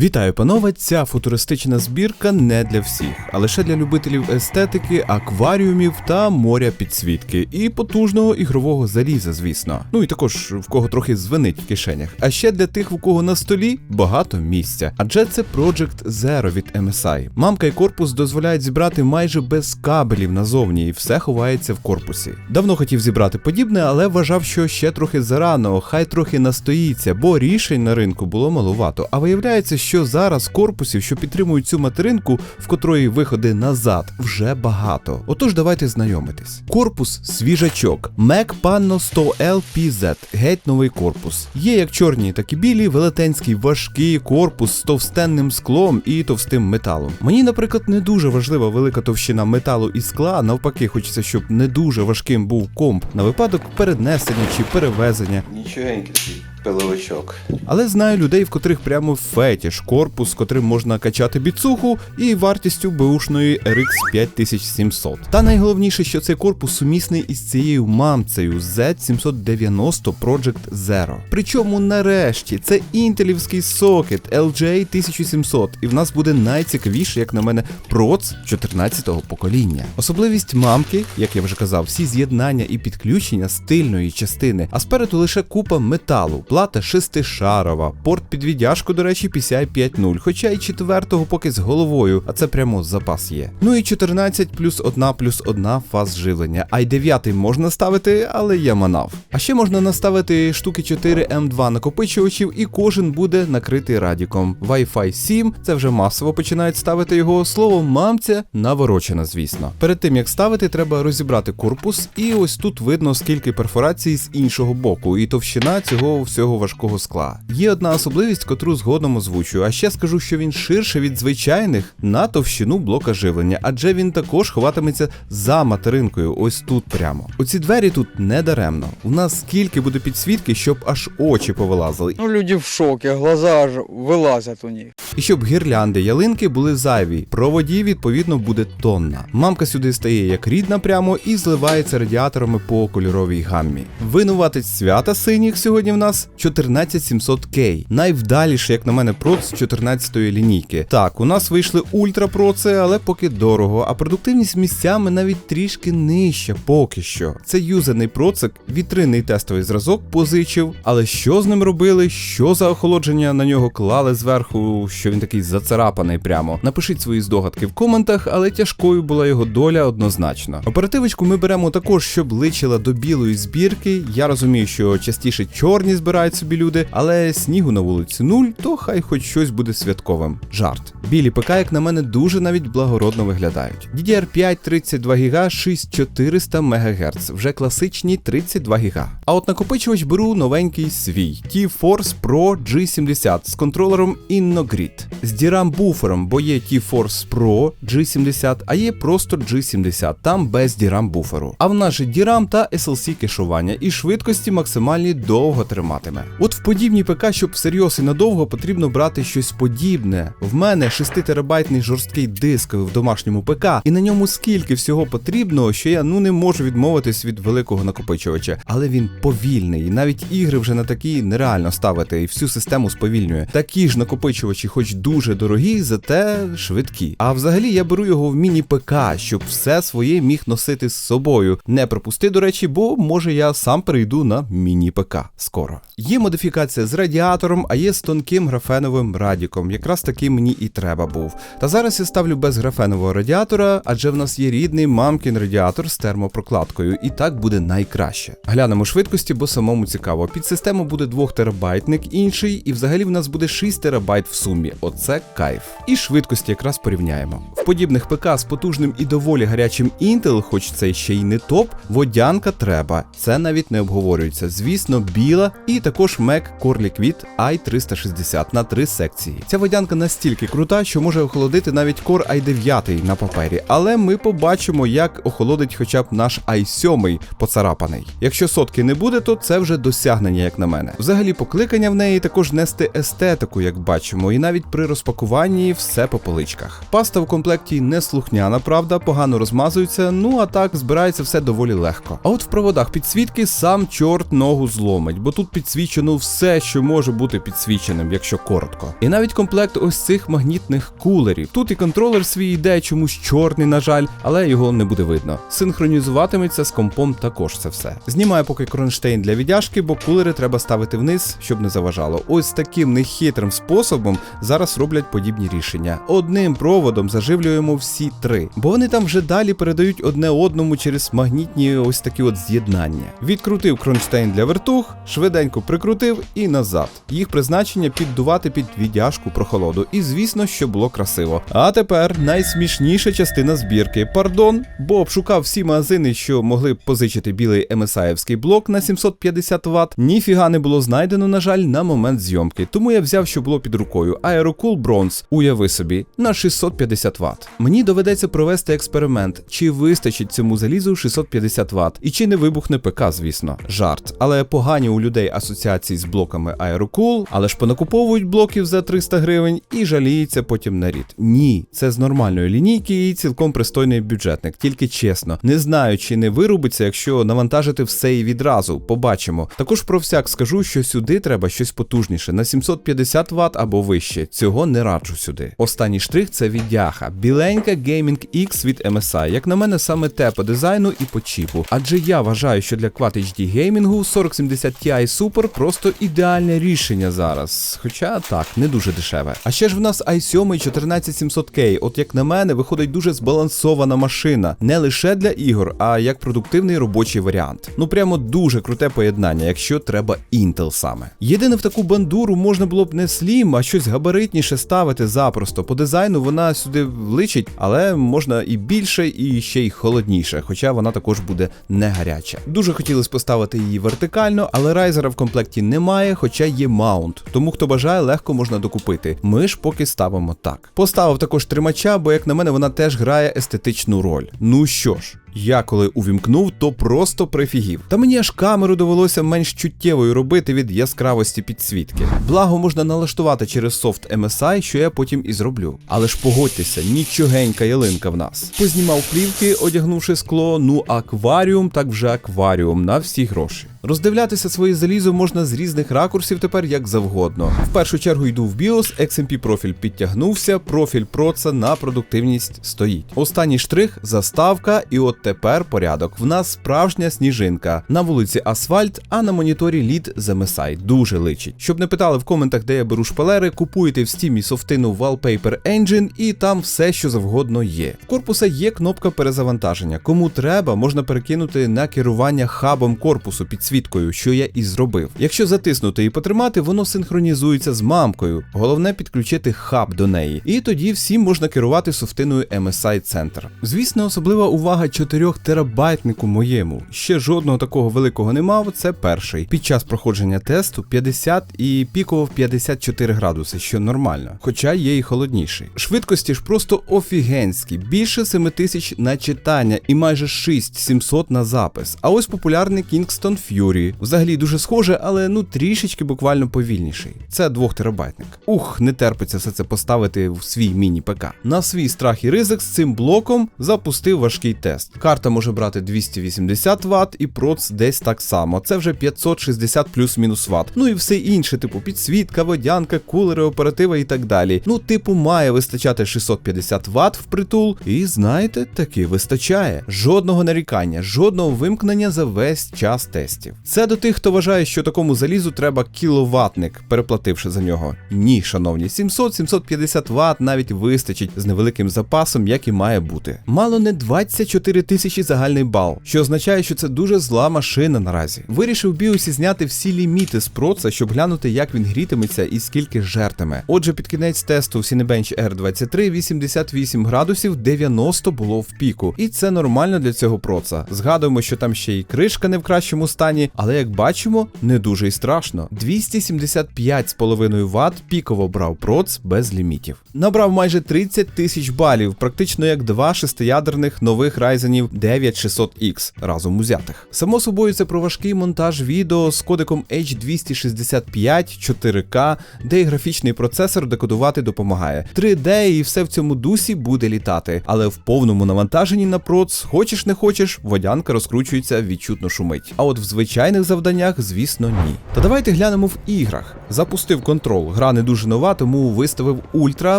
Вітаю, панове! Ця футуристична збірка не для всіх, а лише для любителів естетики, акваріумів та моря підсвітки і потужного ігрового заліза, звісно. Ну і також в кого трохи звенить в кишенях. А ще для тих, у кого на столі багато місця. Адже це Project Zero від MSI. Мамка і корпус дозволяють зібрати майже без кабелів назовні, і все ховається в корпусі. Давно хотів зібрати подібне, але вважав, що ще трохи зарано, хай трохи настоїться, бо рішень на ринку було малувато. А виявляється, що зараз корпусів, що підтримують цю материнку, в котрої виходи назад, вже багато. Отож, давайте знайомитись. Корпус свіжачок. Mac Panno 100L PZ. Геть новий корпус. Є як чорні, так і білі, велетенський важкий корпус з товстенним склом і товстим металом. Мені, наприклад, не дуже важлива велика товщина металу і скла. Навпаки, хочеться, щоб не дуже важким був комп на випадок перенесення чи перевезення. Нічогенький такий пиловичок. Але знаю людей, в котрих прямо фетіш, корпус, котрим можна качати біцуху, і вартістю беушної RX 5700. Та найголовніше, що цей корпус сумісний із цією мамцею Z790 Project Zero. Причому нарешті це інтелівський сокет LJ 1700, і в нас буде найцікавіше, як на мене, проц 14-го покоління. Особливість мамки, як я вже казав, всі з'єднання і підключення стильної частини, а спереду лише купа металу, плата шестишарова, порт під віддяжку, до речі, PCI 5.0, хоча і четвертого поки з головою, а це прямо запас є. Ну і 14 плюс 1 плюс 1 фаз живлення, й 9 можна ставити, але я манав. А ще можна наставити штуки 4 М2 накопичувачів, і кожен буде накритий радіком. Wi-Fi 7, це вже масово починають ставити його. Слово мамця наворочена, звісно. Перед тим як ставити, треба розібрати корпус, і ось тут видно скільки перфорацій з іншого боку, і товщина цього всього важкого скла. Є одна особливість, котру згодом озвучу, а ще скажу, що він ширше від звичайних на товщину блока живлення, адже він також ховатиметься за материнкою, ось тут прямо. Оці двері тут не даремно. У нас скільки буде підсвітки, щоб аж очі повилазили. Ну, люди в шоке, глаза аж вилазять у них. І щоб гірлянди ялинки були зайві, проводів відповідно буде тонна. Мамка сюди стає як рідна прямо і зливається радіаторами по кольоровій гаммі. Винуватець свята синіх сьогодні в нас 14700K. Найвдаліше, як на мене, проц 14-ї лінійки. Так, у нас вийшли ультрапроци, але поки дорого, а продуктивність місцями навіть трішки нижча поки що. Це юзерний процик, вітринний тестовий зразок позичив, але що з ним робили, що за охолодження на нього клали зверху, що він такий зацарапаний прямо. Напишіть свої здогадки в коментах, але тяжкою була його доля однозначно. Оперативочку ми беремо також, щоб личила до білої збірки. Я розумію, що частіше чорні збирають собі люди, але снігу на вулиці нуль, то хай хоч щось буде святковим. Жарт. Білі ПК, як на мене, дуже навіть благородно виглядають. DDR5 32 ГБ 6400 МГц, вже класичні 32 ГБ. А от накопичувач беру новенький свій T-Force Pro G70 з контролером InnoGrid. З DRAM буфером, бо є T-Force Pro G70, а є просто G70, там без DRAM буферу. А в нас DRAM та SLC кешування і швидкості максимальні довго триматиме. От в подібній ПК, щоб всерйоз і надовго потрібно брати щось подібне. В мене 6 терабайтний жорсткий диск в домашньому ПК, і на ньому скільки всього потрібно, що я ну не можу відмовитись від великого накопичувача. Але він повільний, і навіть ігри вже на такі нереально ставити, і всю систему сповільнює. Такі ж накопичувачі, хоч дуже дорогі, зате швидкі. А взагалі я беру його в міні-ПК, щоб все своє міг носити з собою. Не пропусти, до речі, бо може я сам перейду на міні-ПК скоро. Є модифікація з радіатором, а є з тонким графеновим радіком. Якраз такий мені і треба був. Та зараз я ставлю без графенового радіатора, адже в нас є рідний мамкін радіатор з термопрокладкою, і так буде найкраще. Глянемо швидкості, бо самому цікаво. Під систему буде 2 терабайтник інший, і взагалі в нас буде 6 терабайт в сумі. Оце кайф. І швидкості якраз порівняємо. В подібних ПК з потужним і доволі гарячим Intel, хоч це ще й не топ, водянка треба. Це навіть не обговорюється. Звісно, біла і також Mac Core Liquid i360 на три секції. Ця водянка настільки крута, що може охолодити навіть Core i9 на папері, але ми побачимо, як охолодить хоча б наш i7 поцарапаний. Якщо сотки не буде, то це вже досягнення, як на мене. Взагалі, покликання в неї також нести естетику, як бачимо, і навіть при розпакуванні все по поличках. Паста в комплекті не слухняна, правда, погано розмазується, ну а так збирається все доволі легко. А от в проводах підсвітки сам чорт ногу зломить, бо тут підсвічено все все, що може бути підсвіченим, якщо коротко. І навіть комплект ось цих магнітних кулерів. Тут і контролер свій йде, чомусь чорний, на жаль, але його не буде видно. Синхронізуватиметься з компом також це все. Знімаю поки кронштейн для віддяжки, бо кулери треба ставити вниз, щоб не заважало. Ось таким нехитрим способом зараз роблять подібні рішення. Одним проводом заживлюємо всі три, бо вони там вже далі передають одне одному через магнітні ось такі от з'єднання. Відкрутив кронштейн для вертух, швиденько прикрутив і назад. Їх призначення піддувати під віддяжку прохолоду. І звісно, що було красиво. А тепер найсмішніша частина збірки. Пардон, бо обшукав всі магазини, що могли б позичити білий MSI-евський блок на 750 Вт. Ніфіга не було знайдено, на жаль, на момент зйомки. Тому я взяв, що було під рукою. Aerocool Bronze, уяви собі, на 650 Вт. Мені доведеться провести експеримент, чи вистачить цьому залізу 650 Вт, і чи не вибухне ПК, звісно. Жарт. Але погані у людей асоціації з блоками Aerocool, але ж понакуповують блоків за 300 гривень і жаліється потім на рід. Ні, це з нормальної лінійки і цілком пристойний бюджетник. Тільки чесно, не знаю, чи не вирубиться, якщо навантажити все і відразу. Побачимо. Також про всяк скажу, що сюди треба щось потужніше на 750 Вт або вище. Цього не раджу сюди. Останній штрих це віддяха. Біленька Gaming X від MSI. Як на мене, саме те по дизайну і по чіпу. Адже я вважаю, що для Quad HD геймінгу 4070 Ti Super просто ідеальне рішення зараз. Хоча так, не дуже дешеве. А ще ж в нас i7 14700K. От як на мене, виходить дуже збалансована машина. Не лише для ігор, а як продуктивний робочий варіант. Ну прямо дуже круте поєднання, якщо треба Intel саме. Єдине в таку бандуру можна було б не Slim, а щось габаритніше ставити запросто. По дизайну вона сюди вличить, але можна і більше, і ще й холодніше, хоча вона також буде не гаряча. Дуже хотілося поставити її вертикально, але райзера в комплекті немає, хоча є маунт. Тому хто бажає, легко можна докупити. Ми ж поки ставимо так. Поставив також тримача, бо як на мене, вона теж грає естетичну роль. Ну що ж. Я коли увімкнув, то просто прифігів. Та мені аж камеру довелося менш чуттєвою робити від яскравості підсвітки. Благо можна налаштувати через софт MSI, що я потім і зроблю. Але ж погодьтеся, нічогенька ялинка в нас. Познімав плівки, одягнувши скло, ну акваріум, так вже акваріум на всі гроші. Роздивлятися своє залізо можна з різних ракурсів тепер як завгодно. В першу чергу йду в BIOS, XMP профіль підтягнувся, профіль проца на продуктивність стоїть. Останній штрих заставка, і от тепер порядок. В нас справжня сніжинка. На вулиці асфальт, а на моніторі лід з MSI. Дуже личить. Щоб не питали в коментах, де я беру шпалери, купуйте в стімі софтину Wallpaper Engine, і там все, що завгодно є. В корпуса є кнопка перезавантаження. Кому треба, можна перекинути на керування хабом корпусу підсвіткою, що я і зробив. Якщо затиснути і потримати, воно синхронізується з мамкою. Головне підключити хаб до неї. І тоді всім можна керувати софтиною MSI Center. Звісно, особлива увага 4 терабайтнику моєму. Ще жодного такого великого не мав. Це перший. Під час проходження тесту 50 і пікував 54 градуси, що нормально. Хоча є і холодніший. Швидкості ж просто офігенські. Більше 7000 на читання і майже 6700 на запис. А ось популярний Kingston Fury. Взагалі дуже схоже, але ну трішечки буквально повільніший. Це 2 терабайтник. Ух, не терпиться все це поставити в свій міні-ПК. На свій страх і ризик з цим блоком запустив важкий тест. Карта може брати 280 Вт і проц десь так само. Це вже 560 плюс-мінус Вт. Ну і все інше, типу підсвітка, водянка, кулери, оператива і так далі. Ну, типу, має вистачати 650 Вт впритул, і знаєте, таки вистачає. Жодного нарікання, жодного вимкнення за весь час тестів. Це до тих, хто вважає, що такому залізу треба кіловатник, переплативши за нього. Ні, шановні, 700-750 Вт навіть вистачить з невеликим запасом, як і має бути. Мало не 24 тисячі загальний бал, що означає, що це дуже зла машина наразі. Вирішив в біосі зняти всі ліміти з проца, щоб глянути, як він грітиметься і скільки жертиме. Отже, під кінець тесту в Cinebench R23 88 градусів 90 було в піку, і це нормально для цього проца. Згадуємо, що там ще й кришка не в кращому стані, але як бачимо, не дуже й страшно. 275,5 Вт піково брав проц без лімітів. Набрав майже 30 тисяч балів, практично як два шестиядерних нових Ryzen Snapdragon 9600X разом узятих. Само собою, це про важкий монтаж відео з кодеком H265 4K, де і графічний процесор декодувати допомагає. 3D і все в цьому дусі буде літати, але в повному навантаженні на проц, хочеш не хочеш, водянка розкручується, відчутно шумить. А от в звичайних завданнях, звісно, ні. Та давайте глянемо в іграх. Запустив контрол. Гра не дуже нова, тому виставив ультра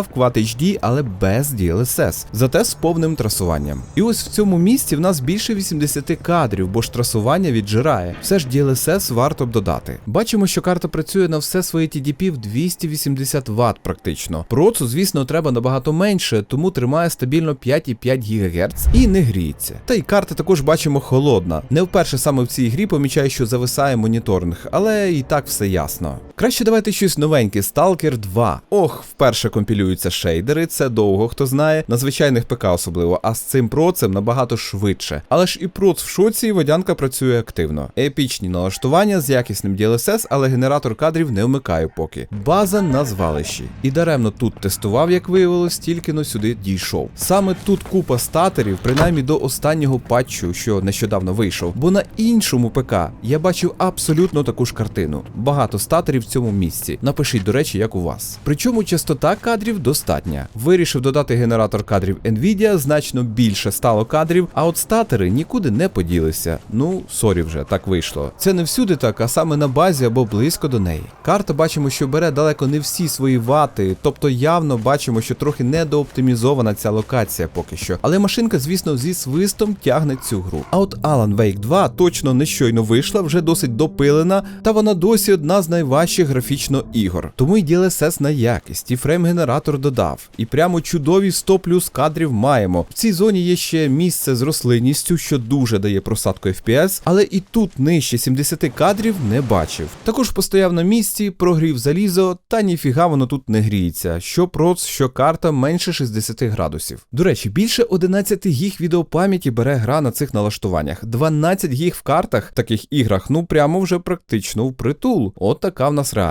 в Quad HD, але без DLSS, зате з повним трасуванням. І ось в цьому місці в нас більше 80 кадрів, бо ж трасування віджирає. Все ж DLSS варто б додати. Бачимо, що карта працює на все своє TDP в 280 Вт практично. Процу, звісно, треба набагато менше, тому тримає стабільно 5,5 ГГц і не гріється. Та й карта також бачимо холодна. Не вперше саме в цій грі помічаю, що зависає моніторинг, але і так все ясно. Краще давайте щось новеньке, Stalker 2. Ох, вперше компілюються шейдери, це довго хто знає, на звичайних ПК особливо, а з цим процем набагато швидше. Але ж і проц в шоці, і водянка працює активно. Епічні налаштування з якісним DLSS, але генератор кадрів не вмикаю поки. База на звалищі. І даремно тут тестував, як виявилось, тільки но сюди дійшов. Саме тут купа статерів, принаймні до останнього патчу, що нещодавно вийшов. Бо на іншому ПК я бачив абсолютно таку ж картину. Багато статерів в цьому місці. Напишіть, до речі, як у вас. Причому частота кадрів достатня. Вирішив додати генератор кадрів Nvidia, значно більше стало кадрів, а от статери нікуди не поділися. Ну, сорі вже, так вийшло. Це не всюди так, а саме на базі або близько до неї. Карта бачимо, що бере далеко не всі свої вати, тобто явно бачимо, що трохи недооптимізована ця локація поки що. Але машинка, звісно, зі свистом тягне цю гру. А от Alan Wake 2 точно не щойно вийшла, вже досить допилена, та вона досі одна з найважчих графічно ігор. Тому й DLSS на якість, і фрейм-генератор додав. І прямо чудові 100 плюс кадрів маємо. В цій зоні є ще місце з рослинністю, що дуже дає просадку FPS, але і тут нижче 70 кадрів не бачив. Також постояв на місці, прогрів залізо, та ніфіга воно тут не гріється. Що проц, що карта менше 60 градусів. До речі, більше 11 гіг відеопам'яті бере гра на цих налаштуваннях. 12 гіг в картах, в таких іграх, ну прямо вже практично впритул. От така в нас реальність.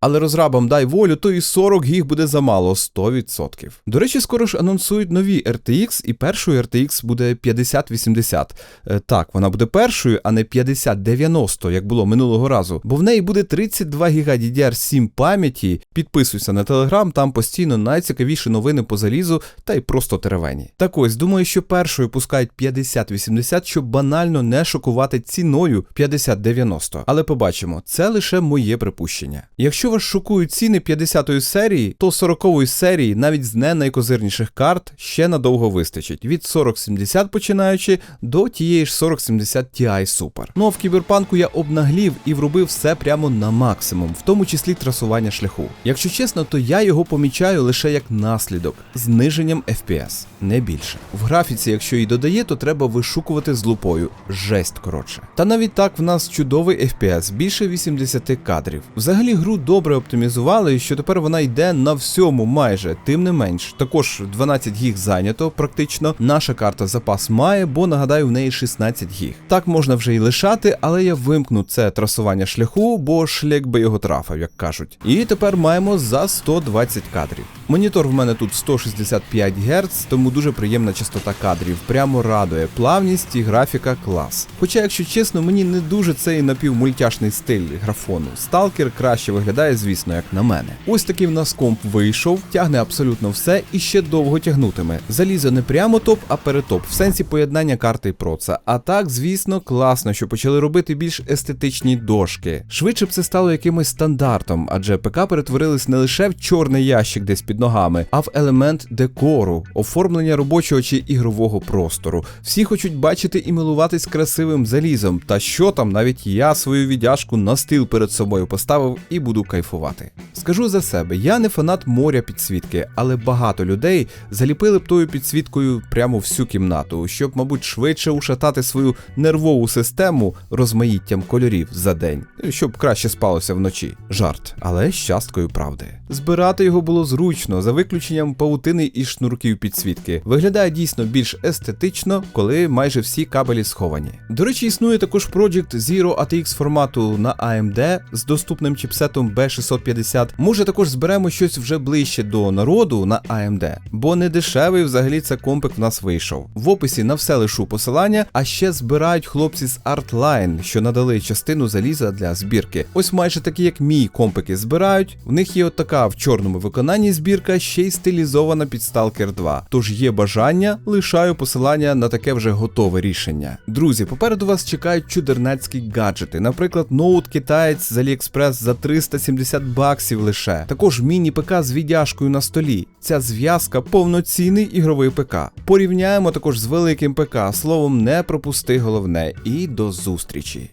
Але розрабам дай волю, то і 40 гіг буде замало 100%. До речі, скоро ж анонсують нові RTX, і першою RTX буде 5080. Е, так, вона буде першою, а не 5090, як було минулого разу. Бо в неї буде 32 ГБ DDR7 пам'яті. Підписуйся на телеграм, там постійно найцікавіші новини по залізу та й просто теревені. Так ось, думаю, що першою пускають 5080, щоб банально не шокувати ціною 5090. Але побачимо, це лише моє припущення. Якщо вас шокують ціни 50-ї серії, то 40-ї серії навіть з не найкозирніших карт ще надовго вистачить. Від 4070 починаючи до тієї ж 4070 Ti Super. Ну а в кіберпанку я обнаглів і вробив все прямо на максимум, в тому числі трасування шляху. Якщо чесно, то я його помічаю лише як наслідок зниженням FPS, не більше. В графіці, якщо її додає, то треба вишукувати з лупою. Жесть коротше. Та навіть так в нас чудовий FPS, більше 80 кадрів. Взагалі гру добре оптимізували, і що тепер вона йде на всьому майже, тим не менш. Також 12 гіг зайнято, практично. Наша карта запас має, бо нагадаю, в неї 16 гіг. Так можна вже й лишати, але я вимкну це трасування шляху, бо шлях би його трафив, як кажуть. І тепер маємо за 120 кадрів. Монітор в мене тут 165 Гц, тому дуже приємна частота кадрів. Прямо радує. Плавність і графіка клас. Хоча, якщо чесно, мені не дуже цей напівмультяшний стиль графону. Сталкер краще виглядає, звісно, як на мене. Ось такий в нас комп вийшов, тягне абсолютно все і ще довго тягнутиме. Залізо не прямо топ, а перетоп, в сенсі поєднання карти і проца. А так, звісно, класно, що почали робити більш естетичні дошки. Швидше б це стало якимось стандартом, адже ПК перетворились не лише в чорний ящик десь під ногами, а в елемент декору, оформлення робочого чи ігрового простору. Всі хочуть бачити і милуватись красивим залізом. Та що там, навіть я свою віддяжку на стіл перед собою поставив і буду кайфувати. Скажу за себе, я не фанат моря підсвітки, але багато людей заліпили б тою підсвіткою прямо всю кімнату, щоб, мабуть, швидше ушатати свою нервову систему розмаїттям кольорів за день, щоб краще спалося вночі. Жарт, але з часткою правди. Збирати його було зручно. Зручно, за виключенням павутини і шнурків підсвітки. Виглядає дійсно більш естетично, коли майже всі кабелі сховані. До речі, існує також Project Zero ATX формату на AMD з доступним чіпсетом B650. Може також зберемо щось вже ближче до народу на AMD, бо не дешевий взагалі це компик в нас вийшов. В описі на все лишу посилання, а ще збирають хлопці з Artline, що надали частину заліза для збірки. Ось майже такі, як мій компики збирають. В них є от така в чорному виконанні збірка, ще й стилізована під Stalker 2. Тож є бажання, лишаю посилання на таке вже готове рішення. Друзі, попереду вас чекають чудернацькі гаджети. Наприклад, ноут китаєць з AliExpress за 370 баксів лише. Також міні-ПК з віддяжкою на столі. Ця зв'язка повноцінний ігровий ПК. Порівняємо також з великим ПК. Словом, не пропусти головне. І до зустрічі.